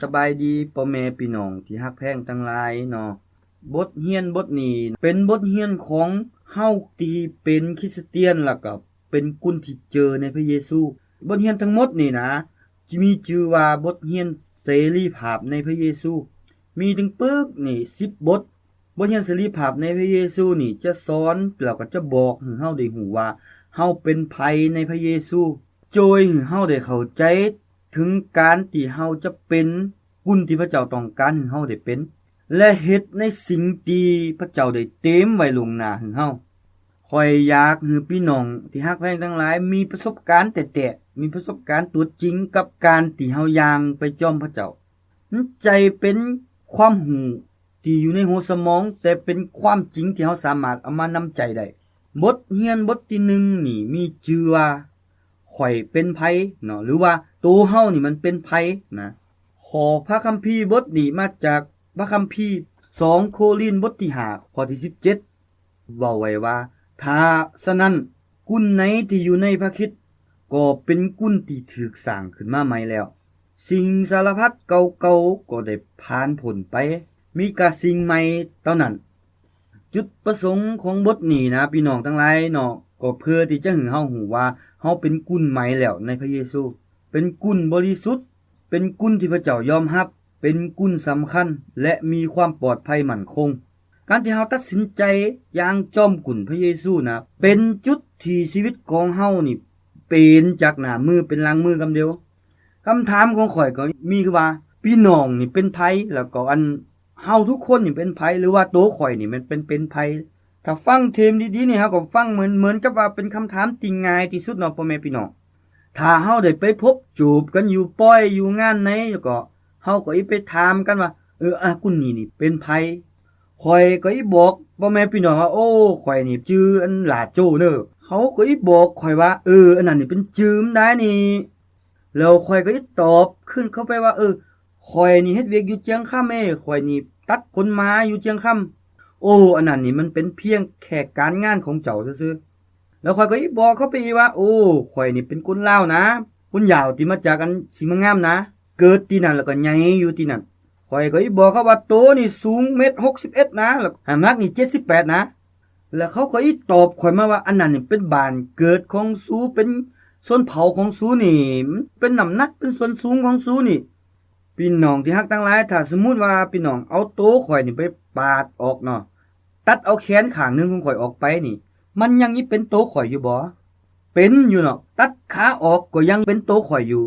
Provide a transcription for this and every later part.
สบายดีพ่อแม่พี่น้องที่ฮักแพงทั้งหลายเนาะบทเรียนบทนี้เป็นบทเรียนของเฮาที่เป็นคริสเตียนล้วก็เป็นกุนที่เจอในพระเยซูบทเรียนทั้งหมดนี่นะจะมีชื่อว่าบทเรียนเสรีภาพในพระเยซู มีถึงปึกนี่10บทบทเรียนเสรีภาพในพระเยซูนี่จะสอนแล้วก็จะบอกให้เฮาได้ฮู้ว่าเฮาเป็นภัยในพระเยซูโดยให้เฮาได้เข้าใจ ถึงการที่เฮาจะเป็นกุนที่พระเจ้าต้องการให้เฮาได้เป็น และเฮ็ดในสิ่งที่พระเจ้าได้เต็มไว้ลงหน้าให้เฮาข้อยอยากให้พี่น้องที่ฮักแพงทั้งหลายมีประสบการณ์แตะๆมีประสบการณ์ตัวจริงกับการที่เฮาย่างไปจอมพระเจ้าใจเป็นความหูที่อยู่ในหัวสมอง แต่เป็นความจริงที่เฮาสามารถเอามานำใจได้บทเรียนบทที่หนึ่งนี่มีชื่อว่า ข่อยเป็นไผเนาะหรือว่าตัวเฮานี่มันเป็นไผนะขอพระคัมภีร์บทนี้มาจากพระคัมภีร์2โครินบทที่5ข้อที่17เว้าไว้ว่าถ้าฉะนั้นกุนไหนที่อยู่ในพระคิดก็เป็นกุนที่ถูกสร้างขึ้นมาใหม่แล้ว สิ่งสารพัดเก่าๆก็ได้ผ่านพ้นไป มีกะสิ่งใหม่เท่านั้น จุดประสงค์ของบทนี้นะพี่น้องทั้งหลายเนาะ ก็เพื่อที่จะให้เฮาหูว่าเฮาเป็นกุนใหม่แล้วในพระเยซู เป็นกุนบริสุทธิ์ เป็นกุนที่พระเจ้ายอมรับ เป็นกุนสำคัญ และมีความปลอดภัยมั่นคง การที่เฮาตัดสินใจอย่างจอมกุนพระเยซูนะเป็นจุดที่ชีวิตของเฮานี่เป็นจากหน้ามือเป็นหลังมือกำเดียวคำถามของข่อยก็มีคือว่าพี่น้องนี่เป็นไผแล้วก็อันเฮาทุกคนนี่เป็นไผหรือว่าตัวข่อยนี่มันเป็นเป็นไผ ถ้าฟังเทมดีๆนี่เฮาก็ฟังเหมือนเหมือนกับว่าเป็นคำถามที่ง่ายที่สุดเนาะพ่อแม่พี่น้องถ้าเฮาได้ไปพบจูบกันอยู่ป้อยอยู่งานไหนก็เฮาก็อีไปถามกันว่าเอออะกุนนี่นี่เป็นไผข่อยก็อีบอกพ่อแม่พี่น้องว่าโอ้ข่อยนี่ชื่ออันหลาโจเด้อเขาก็อีบอกข่อยว่าเอออันนั้นนี่เป็นจืมได้นี่แล้วข่อยก็อีตอบขึ้นเข้าไปว่าเออข่อยนี่เฮ็ดเวียกอยู่เจียงค่ำเอ้ข่อยนี่ตัดขนม้อยู่เจียงค่ำ โอ้อันนั้นนี่มันเป็นเพียงแค่การงานของเจ้าซื่อแล้วข่อยก็อีบอกเขาไปอีว่า โอ้ข่อยนี่เป็นคนลาวนะคนยาวที่มาจากกันสีมงามนะ เกิดที่นั่นแล้วก็ใหญ่อยู่ที่นั่นข่อยก็อีบอกเขาว่าโตนี่สูงเมตร61นะแล้วหำนักนี่78นะ แล้วเขาก็อีตอบข่อยมาว่าอันนั้นนี่เป็นบานเกิดของสูเป็นส่วนเผาของสูนี่ เป็นน้ำหนักเป็นส่วนสูงของสูนี่พี่น้องที่ฮักทั้งหลายถ้าสมมุติว่าพี่น้องเอาโตข่อยนี่ไปปาดออกเนาะ ตัดเอาแขนข้างหนึงของข่อยออกไปนี่ มันยังอีเป็นโตข่อยอยู่บ่เป็นอยู่เนาะตัดขาออกก็ยังเป็นโตข่อยอยู่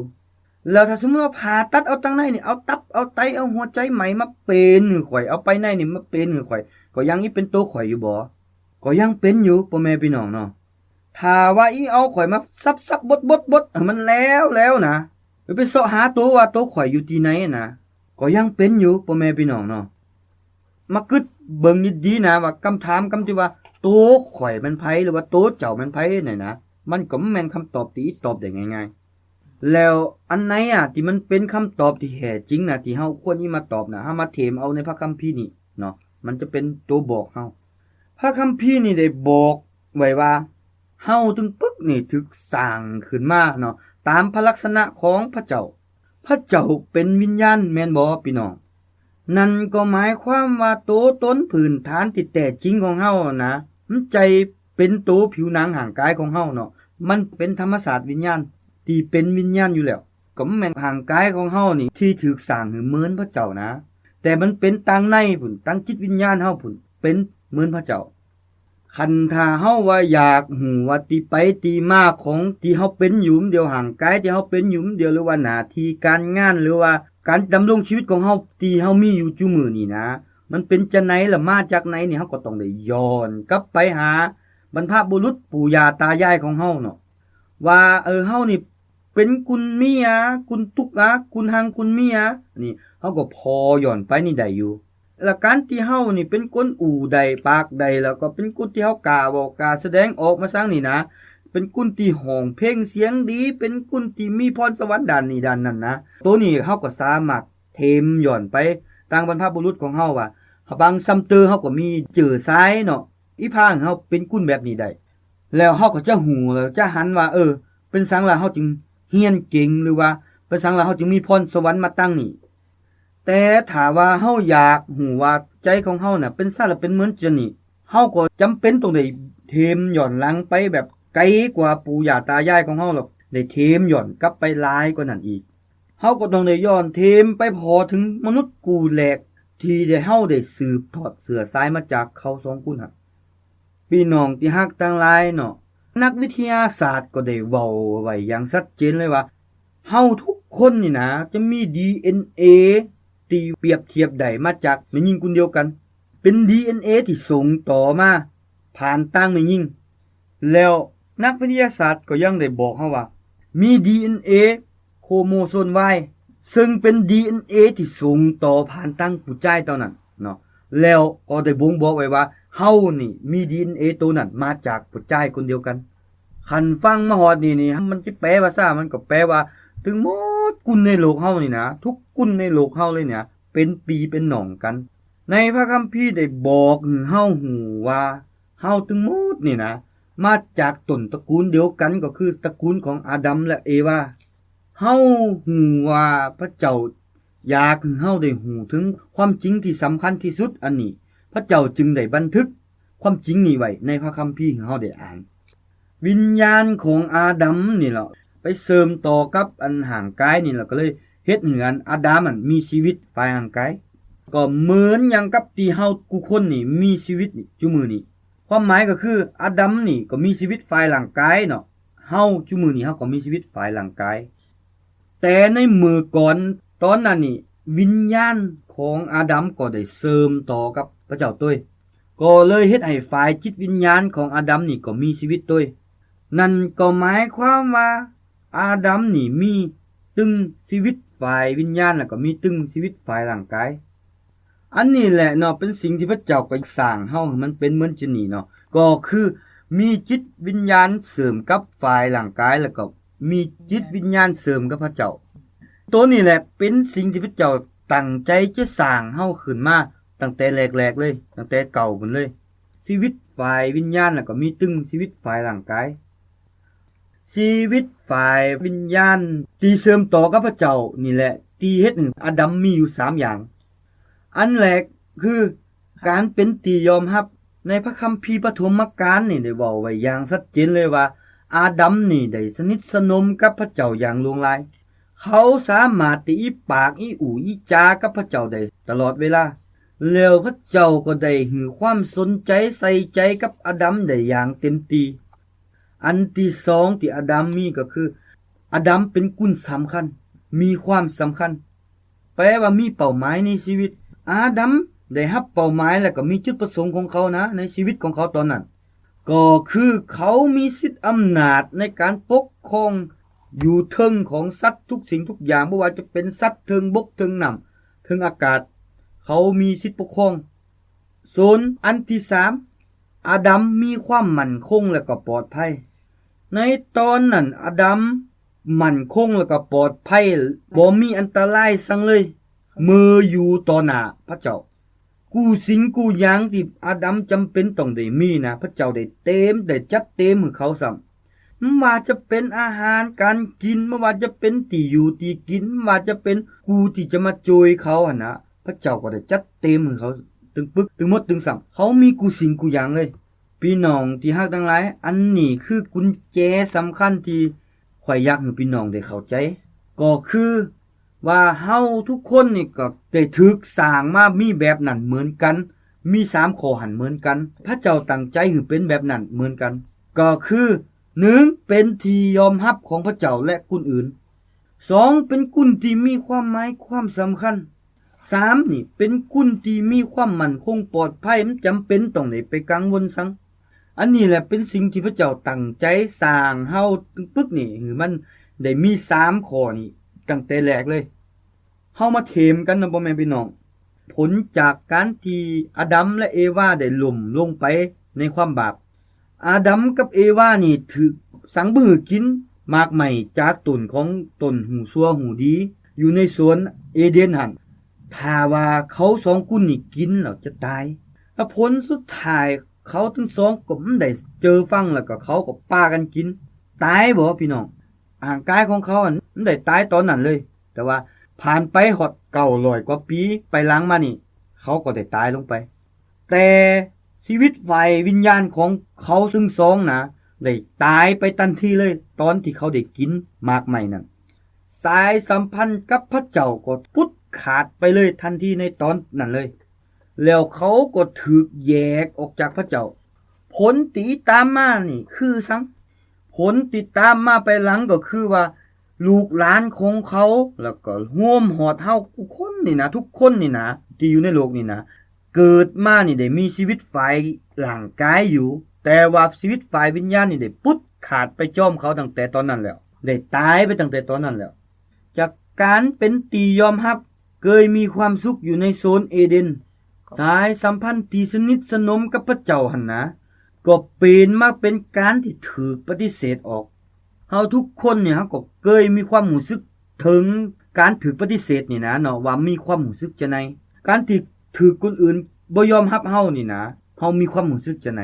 แล้วถ้าสมมติว่าผ่าตัดเอาตั้งในนี่เอาตับเอาไตเอาหัวใจใหม่มาเป็นหือข่อยเอาไปในนี่มาเป็นหือข่อย ก็ยังอีเป็นโตข่อยอยู่บ่ก็ยังเป็นอยู่พ่อแม่พี่น้องเนาะถ้าว่าอีเอาข่อยมาซับซับบดบดบดมันแล้วแล้วนะไปเสาะหาตัวว่าโตข่อยอยู่ที่ไหนนะก็ยังเป็นอยู่พ่อแม่พี่น้องเนาะมากึด เบิ่งนิดดีนะว่าคำถามคำที่ว่าโตข่อยมันไผหรือว่าโตเจ้ามันไผนี่นนะมันก็แม่นคำตอบที่ตอบได้ง่ายๆ แล้วอันไหนอะที่มันเป็นคำตอบที่แท้จริงนะที่เฮาควรที่มาตอบนะเฮามาเถมเอาในพระคัมภีร์นี่เนาะมันจะเป็นตัวบอกเฮาพระคัมภีร์นี่ได้บอกไว้ว่าเฮาถึงปึกนี่ถึกสร้างขึ้นมาเนาะตามพระลักษณะของพระเจ้า พระเจ้าเป็นวิญญาณแม่นบ่พี่น้อง นั่นก็หมายความว่าโตวตนพื้นฐานที่แต่จริงของเฮานะมันใจเป็นโตผิวหนังห่างกายของเฮาเนาะมันเป็นธรรมศาสตร์วิญญาณที่เป็นวิญญาณอยู่แล้วก็แม่นห่างกายของเฮานี่ที่ถูกสร้างให้เหมือนพระเจ้านะ แต่มันเป็นตังในพุ่นตังจิตวิญญาณเฮาพุ่นเป็นเหมือนพระเจ้าคันถ้าเฮาว่าอยากหูว่าตีไปตีมาของที่เฮาเป็นอยู่มเดียวห่างกายที่เฮาเป็นอยู่มเดียวหรือว่าหน้าที่การงานหรือว่า การดำรงชีวิตของเฮาที่เฮามีอยู่จุมือนี้นะ มันเป็นจังไหนล่ะมาจากไหนนี่เฮาก็ต้องได้ย้อนกลับไปหาบรรพบุรุษปู่ย่าตายายของเฮาเนาะว่าเออเฮานี่เป็นกุนเมียกุนตุกอะกุนหังกุนเมียนี่เฮาก็พอย้อนไปนี่ได้อยู่แล้วการที่เฮานี่เป็นคนอู่ใดปากใดแล้วก็เป็นคนที่เฮากล้าบอกกล้าแสดงออกมาซังนี่นะ เป็นกุนที่ห้องเพลงเสียงดี เป็นกุนที่มีพรสวรรค์ด้านนี้ด้านนั้นนะตัวนี้เฮาก็สามารถเทมย้อนไปต่างบรรพบุรุษของเฮาว่าบางซ้ำเตอร์เฮาก็มีเจอซ้ายเนาะอีพางเฮาเป็นกุนแบบนี้ได้แล้วเฮาก็จะหูแล้วจะหันว่า เออ เป็นสังละเฮาจึงเฮียนเก่งหรือว่าเป็นสังละเฮาจึงมีพรสวรรค์มาตั้งนี่แต่ถ้าว่าเฮาอยากหูว่าใจของเฮาน่ะเป็นซาละเป็นเหมือนจนี่เฮาก็จำเป็นต้องได้เทมหย่อนลังไปแบบ ไกลกว่าปู่ย่าตายายของเฮาหรอกได้เทมหย่อนกลับไปหลายกว่านั้นอีกเฮาก็ต้องได้ย้อนเทมไปพอถึงมนุษย์กูแหลก ที่ได้เฮาได้สืบทอดเสือสายมาจากเขาสองคุณหักพี่น้องที่ฮักตั้งหลายเนาะนักวิทยาศาสตร์ก็ได้เว้าไว้อย่างชัดเจนเลยว่าเฮาทุกคนนี่นะ จะมี DNA ตีเปรียบเทียบได้มาจากแม่ยิงคนเดียวกัน เป็น DNA ที่ส่งต่อมา ผ่านตั้งแม่ยิง แล้ว นักวิทยาศาสตร์ก็ยังได้บอกเฮาว่า มี DNA โครโมโซม Y ซึ่งเป็น DNA ที่ส่งต่อผ่านตั้งผู้ใจายตอนนั้นเนาะแล้วก็ได้บ่งบอกไว้ว่าเฮานี่มี DNA ตัวนั้นมาจากผู้ใจายคนเดียวกันคันฟังมาฮอดนี่นี่มันจะแปลว่าซ่ามันก็แปลว่า ถึงหมดกุนในโลกเฮานี่นะ ทุกกุนในโลกเฮาเลยเนี่ย เป็นปีเป็นหนองกัน ในพระคัมภีร์ได้บอกเฮาหูว่าเฮาถึงหมดนี่นะ มาจากต้นตระกูลเดียวกันก็คือตระกูลของอาดัมและเอวาเฮาหูว่าพระเจ้าอยากให้เฮาได้หูถึงความจริงที่สำคัญที่สุดอันนี้ พระเจ้าจึงได้บันทึกความจริงนี้ไว้ในพระคัมภีร์ให้เฮาได้อ่าน วิญญาณของอาดัมนี่แหละไปเสริมต่อกับอันห่างกายนี่ล่ะก็เลยเฮ็ดให้อันอาดัมมันมีชีวิตฝ่ายห่างกายก็เหมือนอย่างกับที่เฮากูคนนี่มีชีวิตนี่จุมือนี่ ความหมายก็คืออาดัมนี่ก็มีชีวิตฝ่ายร่างกายเนาะเฮาจุมือนี่เฮาก็มีชีวิตฝ่ายร่างกาย แต่ในมือก่อนตอนนั้นนี่วิญญาณของอาดัมก็ได้เสริมต่อกับพระเจ้าตัวก็เลยเฮ็ดให้ฝ่ายจิตวิญญาณของอาดัมนี่ก็มีชีวิตตัวนั่นก็หมายความว่าอาดัมนี่มีตึงชีวิตฝ่ายวิญญาณแล้วก็มีตึงชีวิตฝ่ายร่างกาย อันนี้แหละเนาะเป็นสิ่งที่พระเจ้าก็สร้างเฮามันเป็นเหมือนจะนี่เนาะก็คือมีจิตวิญญาณเสริมกับฝ่ายร่างกายแล้วก็มีจิตวิญญาณเสริมกับพระเจ้า ตัวนี้แหละเป็นสิ่งที่พระเจ้าตั้งใจจะสร้างเฮาขึ้นมาตั้งแต่แรกๆเลย ตั้งแต่เก่าหมดเลย ชีวิตฝ่ายวิญญาณแล้วก็มีตึงชีวิตฝ่ายร่างกายชีวิตฝ่ายวิญญาณที่เสริมต่อกับพระเจ้านี่แหละที่เฮ็ดให้อดัมมีอยู่สามอย่าง อันแรกคือการเป็นตียอมรับ ในพระคัมภีร์ปฐมกาลนี่ได้เว้าไว้อย่างชัดเจนเลยว่า อาดัมนี่ได้สนิทสนมกับพระเจ้าอย่างลวงลาย เขาสามารถตีปากอีอูอีจากับพระเจ้าได้ตลอดเวลา แล้วพระเจ้าก็ได้หือความสนใจใส่ใจกับอาดัมได้อย่างเต็มตีอันที่สองที่อาดัมมีก็คืออาดัมเป็นกุญสำคัญ มีความสำคัญ แปลว่ามีเป้าหมายในชีวิต อาดัมได้รับเป้าหมายแล้วก็มีจุดประสงค์ของเขานะ ในชีวิตของเขาตอนนั้น ก็คือเขามีสิทธิอำนาจในการปกครองอยู่เทิงของสัตว์ทุกสิ่งทุกอย่างไม่ว่าจะเป็นสัตว์เทิงบกเทิงน้ำเทิงอากาศ เขามีสิทธิปกครองส่วนอันที่สามอาดัมมีความมั่นคงและก็ปลอดภัย ในตอนนั้นอาดัมมั่นคงและก็ปลอดภัยบ่มีอันตรายสังเลย มืออยู่ต่อหน้าพระเจ้า กูสิงกูยังที่อาดัมจำเป็นต้องได้มีนะพระเจ้าได้เต็มได้จัดเต็มให้เขาซ้ำไม่ว่าจะเป็นอาหารการกินไม่ว่าจะเป็นที่อยู่ที่กินไม่ว่าจะเป็นกูที่จะมาโจยเขาอะนะพระเจ้าก็ได้จัดเต็มให้เขาตึงปึกตึงหมดตึงซ้ำเขามีกูสิงกูยังเลยพี่น้องที่ฮักทั้งหลาย อันนี้คือกุญแจสำคัญที่ข่อยอยากให้พี่น้องได้เข้าใจ ก็คือ ว่าเฮาทุกคนนี่ก็ได้ถึกสร้างมามีแบบนั้นเหมือนกัน มีสามข้อหันเหมือนกัน พระเจ้าตั้งใจให้เป็นแบบนั้นเหมือนกัน ก็คือหนึ่งเป็นที่ยอมรับของพระเจ้าและคนอื่นสองเป็นกุญที่มีความหมายความสำคัญสามนี่เป็นกุญที่มีความมั่นคงปลอดภัยมันจำเป็นต้องได้ไปกังวลสังอันนี้แหละเป็นสิ่งที่พระเจ้าตั้งใจสร้างเฮาปึกนี่คือมันได้มีสามข้อนี่ ตั้งแต่แรกเลยเฮามาเทมกันนะบ่แม่นพี่น้อง ผลจากการที่อาดัมและเอวาได้ล่มลงไปในความบาปอาดัมกับเอวานี่ถูกสังบือกินมากใหม่จากตนของตนหูซัวหูดี อยู่ในสวนเอเดนหันถ้าว่าเขาสองกุนนี่กินแล้วจะตายแล้วผลสุดท้ายเขาทั้งสองก็ไม่ได้เจอฟังแล้วก็เขาก็ป้ากันกิน ตายบ่พี่น้อง อ่างกายของเขาอันมันได้ตายตอนนั้นเลย แต่ว่าผ่านไปหอดเก่าลอยกว่าปีไปล้างมานี่ เขาก็ได้ตายลงไป แต่ชีวิตฝ่ายวิญญาณของเขาซึ่งสองนะได้ตายไปทันทีเลย ตอนที่เขาได้กินมากใหม่นั่นสายสัมพันธ์กับพระเจ้าก็พุดขาดไปเลยทันทีในตอนนั้นเลย แล้วเขาก็ถูกแยกออกจากพระเจ้า ผลตีตามมานี่คือสัง ผลติดตามมาไปหลังก็คือว่า ลูกหลานของเขา แล้วก็ห่วมหอดเฮาทุกคนนี่นะ ทุกคนนี่นะ ที่อยู่ในโลกนี่นะ เกิดมานี่ได้มีชีวิตฝ่ายร่างกายอยู่ แต่ว่าชีวิตฝ่ายวิญญาณนี่ได้ปุ๊ดขาดไปจอมเขาตั้งแต่ตอนนั้นแล้ว ได้ตายไปตั้งแต่ตอนนั้นแล้ว จากการเป็นตียอมรับเคยมีความสุขอยู่ในโซนเอเดน สายสัมพันธ์ที่สนิทสนมกับพระเจ้าหันนะ ก็เปลี่ยนมาเป็นการที่ถือปฏิเสธออกเฮาทุกคนเนี่ยก็เคยมีความรู้สึกถึงการถือปฏิเสธนี่นะเนาะว่ามีความรู้สึกจะไหนการที่ถือคนอื่นบ่ยอมรับเฮานี่นะเฮามีความรู้สึกจะไหน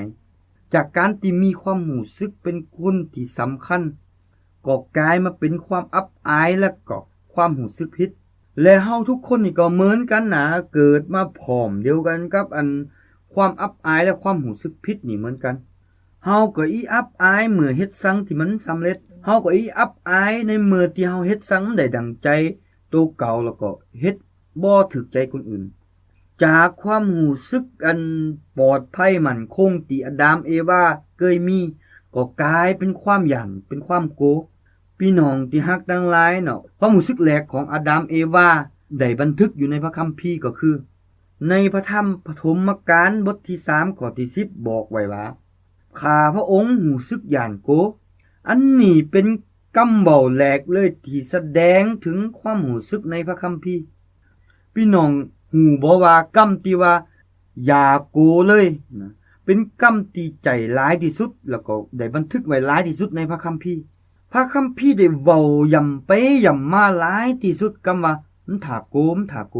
จากการที่มีความรู้สึกเป็นคนที่สำคัญก็กลายมาเป็นความอับอายและก็ความรู้สึกผิดและเฮาทุกคนนี่ก็เหมือนกันนะเกิดมาพร้อมเดียวกันกับอัน ความอับอายและความรู้สึกผิดนี่เหมือนกันเฮาก็อีอับอายเมื่อเฮ็ดสังที่มันสำเร็จเฮาก็อีอับอายในเมื่อที่เฮาเฮ็ดสังได้ดังใจตัวเก่าแล้วก็เฮ็ดบ่ถึกใจคนอื่น จากความรู้สึกอันปลอดภัยมั่นคงที่อดัมเอวาเคยมี ก็กลายเป็นความหยันเป็นความโกพี่น้องที่ฮักทั้งหลายเนาะความรู้สึกแรกของอาดัมเอวาได้บันทึกอยู่ในพระคัมภีร์ก็คือ ในพระธรรมปฐมกาลบทที่3ข้อที่10บบอกไว้ว่าข้าพระองค์หูซึกย่านโก อันนี้เป็นกำเบาแหลกเลยที่แสดงถึงความหูซึกในพระคัมภีร์พี่น้องหูบ่ว่ากำที่ว่าอย่าโกเลยนะเป็นกำที่ใจร้ายที่สุด แล้วก็ได้บันทึกไว้ร้ายที่สุดในพระคัมภีร์ พระคัมภีร์ได้เว้าย่ำไปย่ำมาหลายที่สุดคำว่ามันถาโกมันถาโก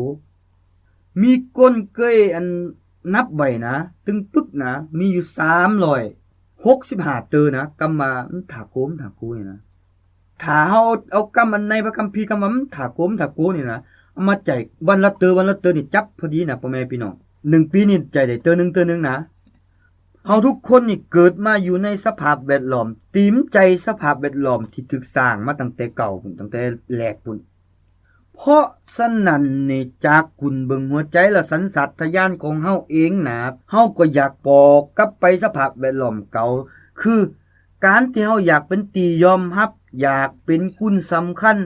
มีก้นเกยอันนับไว้นะ ตึงปึกนะ มีอยู่สามรอยหกสิบห้าเตอนะกำมามันถาโกมถาโกนี่นะถาเฮาเอากำมันในพระคัมภีร์กำมามันถาโกมถาโกนี่นะเอามาใจวันละเตอวันละเตอนี่จับพอดีนะพ่อแม่พี่น้องหนึ่งปีนี่ใจได้เตอหนึ่งเตอหนึ่งนะเฮาทุกคนนี่เกิดมาอยู่ในสภาพแวดล้อมตีมใจสภาพแวดล้อมที่ถูกสร้างมาตั้งแต่เก่าพุ่นตั้งแต่แรกพุ่น เพราะสนั่นนี่จากกุนเบิงหัวใจและสันสัตทยานของเฮาเองนะเฮาก็อยากปอกกลับไปสภาพแวดล้อมเก่า คือ การที่เฮาอยากเป็นตียอมรับ อยากเป็นกุนสำคัญ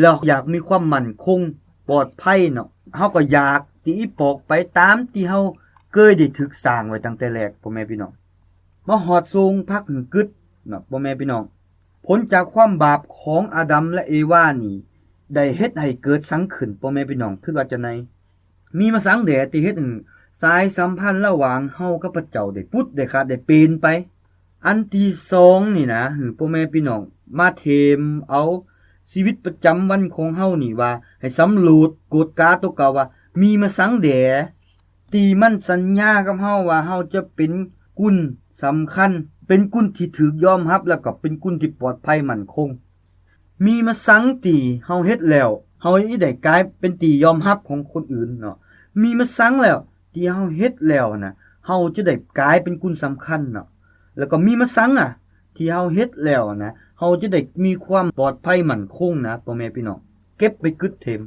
แล้วอยากมีความมั่นคง ปลอดภัยเนาะเฮาก็อยากตีปอกไปตามที่เฮาเคยได้ถึกสร้างไว้ตั้งแต่แรกพ่อแม่พี่น้องมาหอดทรงพักหือกึดเนาะพ่อแม่พี่น้องผลจากความบาปของอาดัมและเอวานี่ ได้เฮ็ดให้เกิดสังขึ้นพ่อแม่พี่น้องคือว่าจะในมีมาสังแดดที่เฮ็ดให้สายสัมพันธ์ระหว่างเฮากับพระเจ้าได้พุดได้ขาดได้เปลี่ยนไป อันที่สองนี่นะหือพ่อแม่พี่น้องมาเทมเอาชีวิตประจำวันของเฮานี่ว่า ให้สำรวจกฎกาตัวเก่าว่า มีมาสังแดตีมันสัญญากับเฮาว่าเฮาจะเป็นกุนสำคัญ เป็นกุนที่ถูกยอมรับแล้วก็เป็นกุนที่ปลอดภัยมั่นคง มีมาสังตีเฮาเฮ็ดแล้วเฮาอีได้กลายเป็นตียอมรับของคนอื่นเนาะมีมาสังแล้วที่เฮาเฮ็ดแล้วนะเฮาจะได้กลายเป็นกุลสำคัญเนาะแล้วก็มีมาสังอะ ที่เฮาเฮ็ดแล้วนะเฮาจะได้มีความปลอดภัยมั่นคงนะพ่อแม่พี่น้องเก็บไปกึดเทม